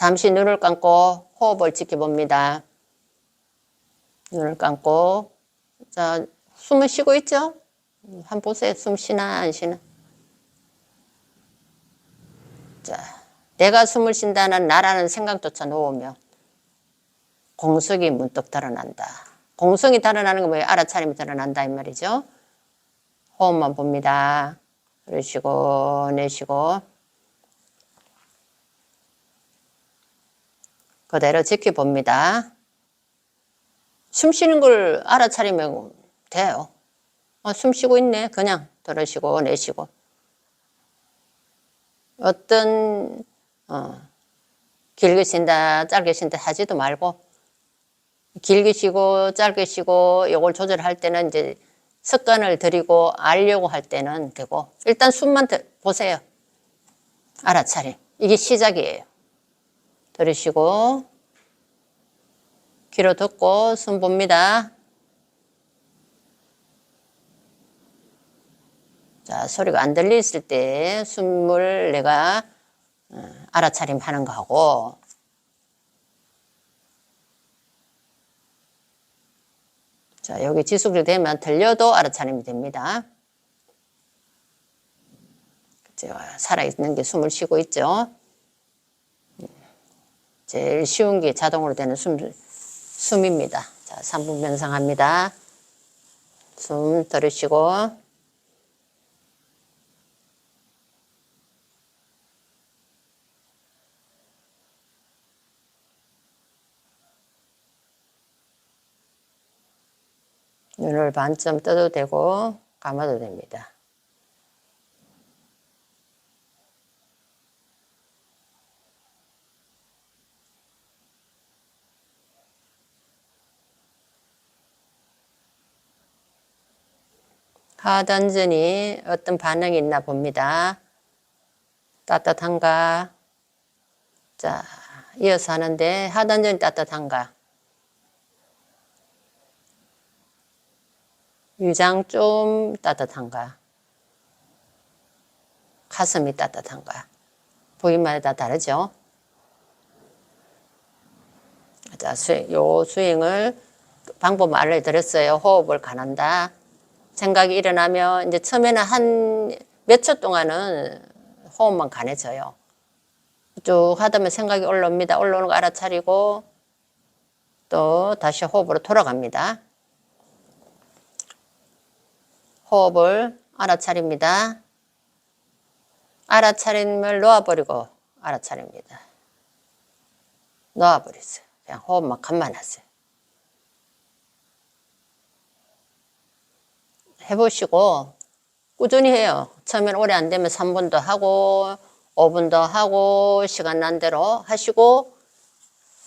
잠시 눈을 감고 호흡을 지켜봅니다. 눈을 감고 자 숨을 쉬고 있죠? 한번 보세요. 숨 쉬나 안 쉬나? 자, 내가 숨을 쉰다는 나라는 생각조차 놓으면 공석이 문득 드러난다. 공성이 드러나는 건 뭐예요? 알아차림이 드러난다 이 말이죠. 호흡만 봅니다. 그러시고 내쉬고 그대로 지켜봅니다. 숨 쉬는 걸 알아차리면 돼요. 어, 숨 쉬고 있네. 그냥 들으시고 내쉬고. 어떤 어, 길게 쉰다, 짧게 쉰다 하지도 말고 길게 쉬고 짧게 쉬고 이걸 조절할 때는 이제 습관을 들이고 알려고 할 때는 되고 일단 숨만 들, 보세요. 알아차림. 이게 시작이에요. 들으시고 귀로 듣고 숨 봅니다. 자, 소리가 안 들렸을 때 숨을 내가 어, 알아차림 하는 거하고 자, 여기 지속이 되면 들려도 알아차림이 됩니다. 살아있는 게 숨을 쉬고 있죠. 제일 쉬운 게 자동으로 되는 숨, 숨입니다. 자, 3분 명상합니다. 숨 들으시고 눈을 반쯤 떠도 되고 감아도 됩니다. 하단전이 어떤 반응이 있나 봅니다. 따뜻한가? 자, 이어서 하는데 하단전이 따뜻한가? 위장 좀 따뜻한가? 가슴이 따뜻한가? 부위마다 다르죠? 자, 수, 요 스윙을 방법 알려드렸어요. 호흡을 가는다. 생각이 일어나면 이제 처음에는 한 몇 초 동안은 호흡만 가해져요. 쭉 하다 보면 생각이 올라옵니다. 올라오는 거 알아차리고 또 다시 호흡으로 돌아갑니다. 호흡을 알아차립니다. 알아차림을 놓아버리고 알아차립니다. 놓아버리세요. 그냥 호흡만 간만하세요. 해보시고 꾸준히 해요. 처음엔 오래 안 되면 3분 더 하고 5분 더 하고 시간 난 대로 하시고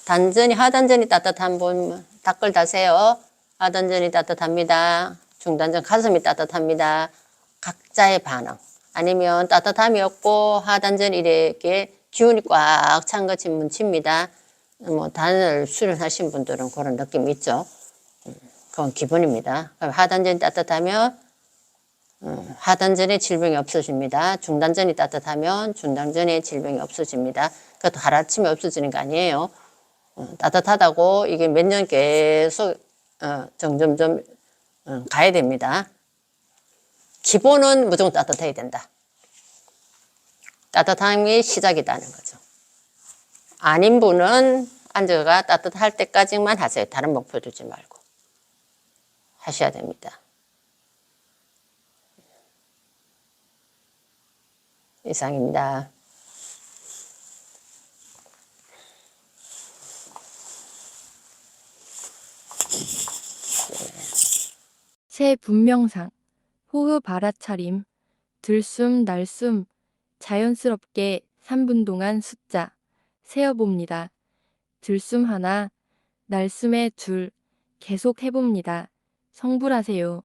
단전이 하단전이 따뜻한 분 댓글 다세요. 하단전이 따뜻합니다. 중단전 가슴이 따뜻합니다. 각자의 반응. 아니면 따뜻함이 없고 하단전 이렇게 기운이 꽉 찬것 문칩니다. 뭐 단을 수련하신 분들은 그런 느낌 있죠. 음, 그건 기본입니다. 하단전이 따뜻하면 음, 하단전에 질병이 없어집니다. 중단전이 따뜻하면 중단전에 질병이 없어집니다. 그것도 하루아침에 없어지는 거 아니에요. 어, 따뜻하다고 이게 몇 년 계속 어, 점점점 어, 가야 됩니다. 기본은 무조건 따뜻해야 된다. 따뜻함이 시작이다는 거죠. 아닌 분은 앉아가 따뜻할 때까지만 하세요. 다른 목표 두지 말고. 하셔야 됩니다. 이상입니다. 새 분명상, 호흡 알아차림, 들숨 날숨, 자연스럽게 3분 동안 숫자 세어봅니다. 들숨 하나, 날숨에 둘, 계속 해봅니다. 성불하세요.